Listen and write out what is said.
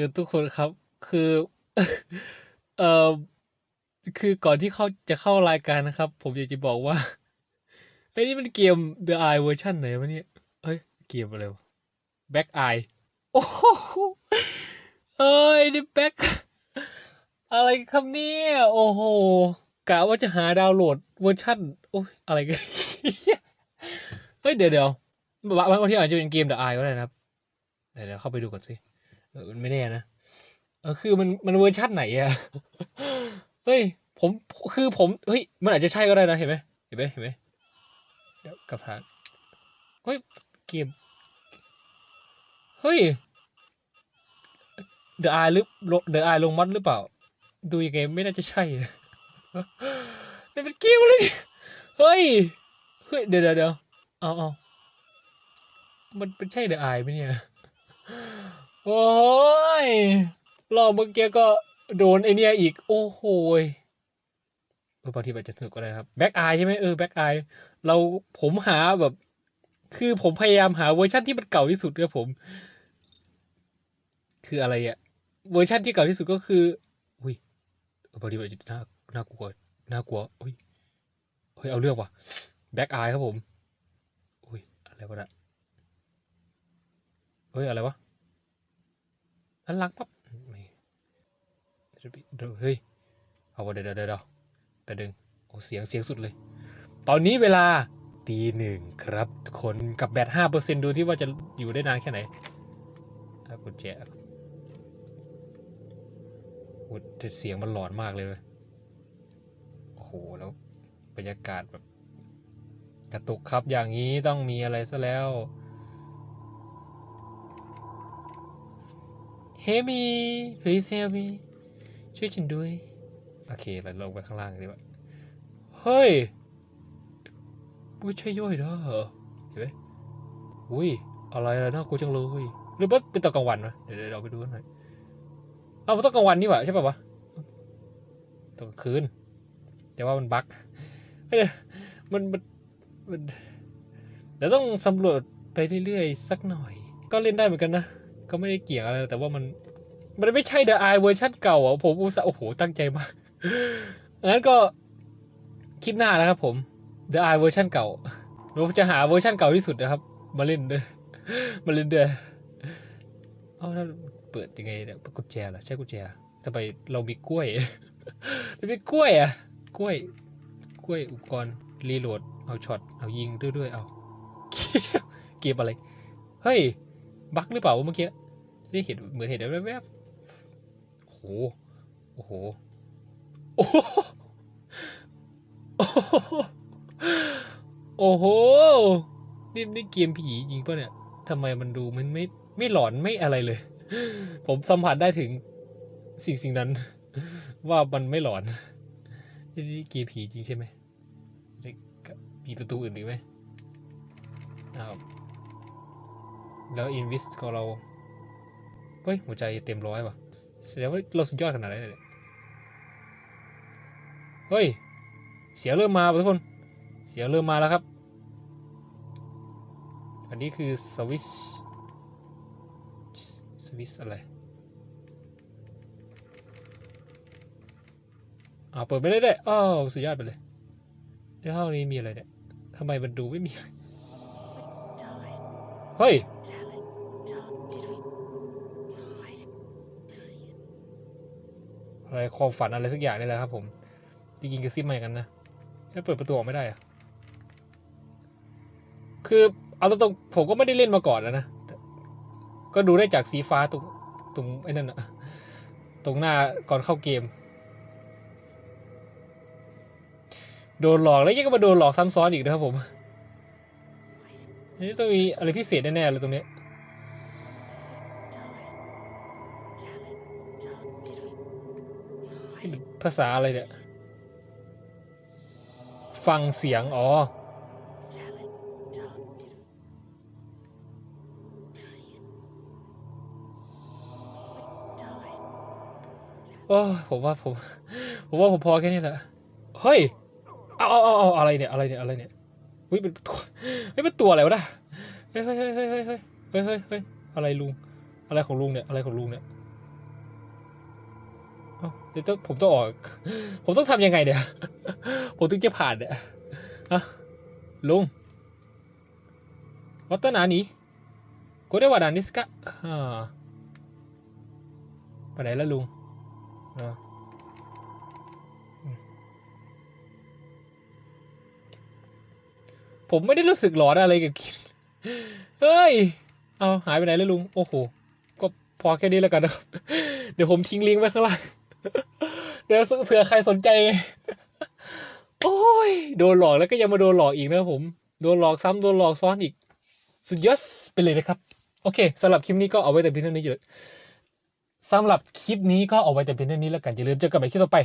คือทุกคนครับคือ เอ่อคือก่อนที่เขาจะเข้ารายการนะครับ ผมอยากจะบอกว่าไอ้นี่มันเกม The Eye เวอร์ชันไหนวะเนี่ยเฮ้ยเกมอะไรวะ Back Eye โอ้โหเอ้ยนี่ Back อะไรครับเนี่ยโอ้โหกะว่าจะหาดาวน์โหลดเวอร์ชันโอ้ยอะไรกันเฮ้ยเดี๋ยวเดี๋ยวบางทีอาจจะเป็นเกม The Eye ก็ได้นะครับ เดี๋ยวเข้าไปดูก่อนสิ ออมันไม่แน่นะเออคือมันมันเวอร์ชันไหนอะเฮ้ยผมคือผมเฮ้ยมันอาจจะใช่ก็ได้นะเห็นไหมเห็นไหมเห็นไหมเดี๋ยวกับทางเฮ้ยเกมเฮ้ยเดอะไอหรือเดอะไอลงมัดหรือเปล่า ดูยังไงไม่น่าจะใช่นะนี่เป็นเกมเลยนี่เฮ้ยเฮ้ยเดี๋ยวเดี๋ยวเดี๋ยวเอาเอามันเป็นใช่เดอะไอไหมเนี่ย โอ้ยรอบเมื่อกี้ก็โดนไอเนี้ยอีก โอ้โหยเออบางทีอาจจะสนุกก็ได้ครับแบ็กไอใช่ไหมเออแบ็กไอเราผมหาแบบ คือผมพยายามหาเวอร์ชันที่มันเก่าที่สุดครับผม คืออะไรอะเวอร์ชันที่เก่าที่สุดก็คือ อุ้ยบางทีอาจจะน่าน่ากลัวน่ากลัวอุ้ยเฮ้ยเอาเรื่องว่ะแบ็กไอครับผม อุ้ยอะไรวะนะเฮ้ยอะไรวะ หันหลังปั๊บไม่เดี๋ยวเฮ้ยเอาเดี๋ยวเดี๋ยวเดี๋ยวแต่ดึงโอ้เสียงเสียงสุดเลย ตอนนี้เวลาตีหนึ่งครับทุกคนกับแบตห้าเปอร์เซ็นดูที่ว่าจะอยู่ได้นานแค่ไหนอะกุญแจโอ้แต่เสียงมันหลอนมากเลยเว้ยโอ้โหแล้วบรรยากาศแบบกระตุกครับอย่างนี้ต้องมีอะไรซะแล้ว Help me please help me ช่วยฉันด้วย โอเค เราลงไปข้างล่างดีกว่า เฮ้ยไม่ใช่ย่อยเด้อเห็นไหมอุ้ย อะไรล่ะน่ากลัวจังเลยหรือว่าเป็นตอนกลางวันวะเดี๋ยวเดี๋ยวเราไปดูหน่อยเอามันต้องกลางวันนี่หว่าใช่ป่าวะตอนกลางคืน แต่ว่ามันบั๊กเฮ้ยมันมันมันเดี๋ยวต้องสำรวจไปเรื่อยๆ สักหน่อย ก็เล่นได้เหมือนกันนะ ก็ไม่ได้เกี่ยงอะไร แต่ว่ามัน มันไม่ใช่ The Eye เวอร์ชันเก่าอะผมอุตส่าห์โอ้โห ตั้งใจมาก งั้นก็คลิปหน้านะครับผม The Eye เวอร์ชันเก่าเราจะหาเวอร์ชันเก่าที่สุดนะครับ มาเล่นเด้วยมาเล่นเด้วยเอ้าแล้วเปิดยังไงเนี่ยกุญแจเหรอใช่กุญแจทำไมเรามีกล้วยเรามีกล้วยอะกล้วย กล้วยอุปกรณ์รีโหลดเอาช็อตเอายิงด้วยๆเอาเกมอะไร เฮ้ย บั๊กหรือเปล่าเมื่อกี้ได้เห็นเหมือนเห็นแวบๆโอ้โหโอ้โหโอ้โหโอ้โหนี่นี่เกมผีจริงป่ะเนี่ยทำไมมันดูมันไม่ไม่หลอนไม่อะไรเลย ผมสัมผัสได้ถึงสิ่งสิ่งนั้น ว่ามันไม่หลอนนี่เกมผีจริงใช่ไหมมีประตูอื่นอีกไหมอ้าว แล้วอินวิสของเรา เฮ้ย หัวใจเต็มร้อยว่ะแสดงว่าเราสุดยอดขนาดไหนเนี่ยเฮ้ย เสียงเริ่มมาทุกคน เสียงเริ่มมาแล้วครับ อันนี้คือสวิชสวิชอะไรอ่าเปิดไปได้ด้วยอ้าวสุดยอดไปเลยในห้องนี้มีอะไรเนี่ยทำไมมันดูไม่มี เฮ้ย อะไรความฝันอะไรสักอย่างนี่แหละครับ ผมจริงๆกระซิบมาอย่างนั้นนะแล้วเปิดประตูออกไม่ได้อะคือเอาตรงๆผมก็ไม่ได้เล่นมาก่อนแล้วนะก็ดูได้จากสีฟ้าตรงตรงไอ้นั่นอะตรงหน้าก่อนเข้าเกม โดนหลอกแล้วยังก็มาโดนหลอกซ้ำซ้อนอีกนะครับผมนี่ต้องมีอะไรพิเศษแน่ๆเลยตรงนี้ ภาษาอะไรเนี่ย ฟังเสียง อ๋อ โอ้ผมว่าผม ผมว่าผมพอแค่นี้แหละ เฮ้ย เอาเอาเอาอะไรเนี่ย อะไรเนี่ย อะไรเนี่ยวิ่งเป็นตัวไม่เป็นตัวอะไรวนะเฮ้ยเฮ้ยเฮ้ยเฮ้ยเฮ้ยเฮ้ยเฮ้ยอะไรลุง อะไรของลุงเนี่ย อะไรของลุงเนี่ย เดี๋ยวต้องผมต้องออก ผมต้องทำยังไงเนี่ยผมถึงจะผ่านเนี่ยอะลุงวัตนานี้ก็ได้ว่าดานิสกะอ่าไปไหนแล้วลุงผมไม่ได้รู้สึกหลอนอะไรกับคิดเฮ้ย เอาหายไปไหนแล้วลุง โอ้โห ก็พอแค่นี้แล้วกันนะครับ เดี๋ยวผมทิ้งลิงก์ไว้ข้างล่าง เดี๋ยวเผื่อใครสนใจ โอ้ย โดนหลอกแล้วก็ยังมาโดนหลอกอีกนะผม โดนหลอกซ้ำโดนหลอกซ้อนอีก สุดยอดไปเลยนะครับ โอเคสำหรับคลิปนี้ก็เอาไว้แต่เพียงเท่านี้อยู่สำหรับคลิปนี้ก็เอาไว้แต่เพียงเท่านี้แล้วกันอย่าลืมเจอกันใหม่คลิปต่อไป